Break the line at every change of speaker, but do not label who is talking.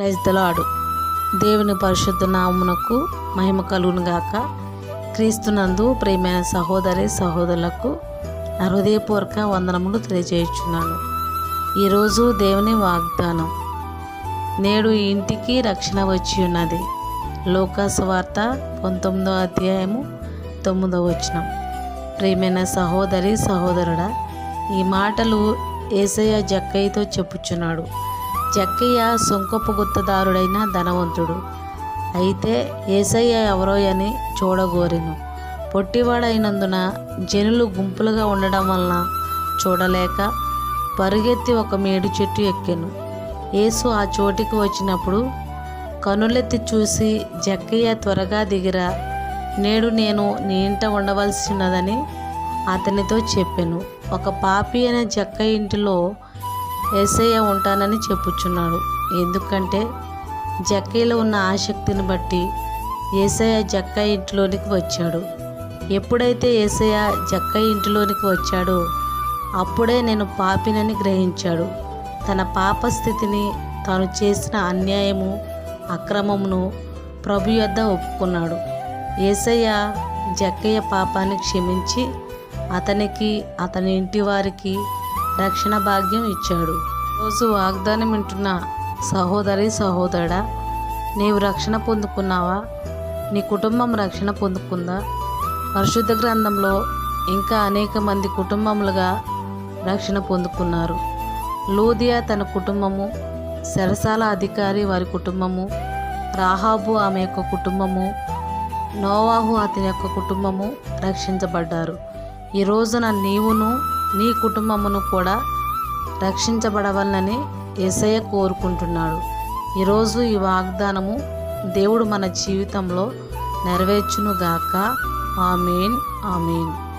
ప్రైజ్దలాడు దేవుని పరిశుద్ధ నామునకు మహిమ కలుగునుగాక క్రీస్తునందు ప్రేమైన సహోదరి సహోదరులకు నా హృదయపూర్వక వందనములు తెలియజేయుచున్నాను. ఈరోజు దేవుని వాగ్దానం. నేడు ఇంటికి రక్షణ వచ్చి ఉన్నది. వార్త పంతొమ్మిదో అధ్యాయము తొమ్మిదో వచనం. ప్రేమైన సహోదరి సహోదరుడా ఈ మాటలు ఏసయ్య జక్కయ్యతో చెప్పుచున్నాడు. జక్కయ్య సుంకపు గుత్తదారుడైన ధనవంతుడు. అయితే ఏసయ్య ఎవరో అని చూడగోరెను. పొట్టివాడైనందున జనులు గుంపులుగా ఉండడం వలన చూడలేక పరుగెత్తి ఒక మేడి చెట్టు ఎక్కాను. యేసు ఆ చోటికి వచ్చినప్పుడు కనులెత్తి చూసి జక్కయ్య త్వరగా దిగిరా నేడు నేను నీ ఇంట ఉండవలసినదని అతనితో చెప్పాను. ఒక పాపి అనే జక్క ఇంటిలో ఏసయ్య ఉంటానని చెప్పుచున్నాడు. ఎందుకంటే జక్కయ్యలో ఉన్న ఆసక్తిని బట్టి ఏసయ్య జక్క ఇంటిలోనికి వచ్చాడు. ఎప్పుడైతే ఏసయ్య జక్క ఇంటిలోనికి వచ్చాడో అప్పుడే నేను పాపినని గ్రహించాడు. తన పాప స్థితిని తాను చేసిన అన్యాయము అక్రమమును ప్రభు యొద్ద ఒప్పుకున్నాడు. ఏసయ్య జక్కయ్య పాపాన్ని క్షమించి అతనికి అతని ఇంటి వారికి రక్షణ భాగ్యం ఇచ్చాడు. రోజు వాగ్దానం వింటున్న సహోదరి సహోదరుడా నీవు రక్షణ పొందుకున్నావా? నీ కుటుంబం రక్షణ పొందుకుందా? పరిశుద్ధ గ్రంథంలో ఇంకా అనేక మంది కుటుంబములుగా రక్షణ పొందుకున్నారు. లూదియా తన కుటుంబము సెరసాల అధికారి వారి కుటుంబము రాహాబు ఆమె యొక్క కుటుంబము నోవాహు అతని యొక్క కుటుంబము రక్షించబడ్డారు. ఈ రోజున నీవును నీ కుటుంబమును కూడా రక్షించబడవలనని ఏసయ్య కోరుకుంటున్నాడు. ఈరోజు ఈ వాగ్దానము దేవుడు మన జీవితంలో నెరవేర్చునుగాక. ఆమెన్ ఆమెన్.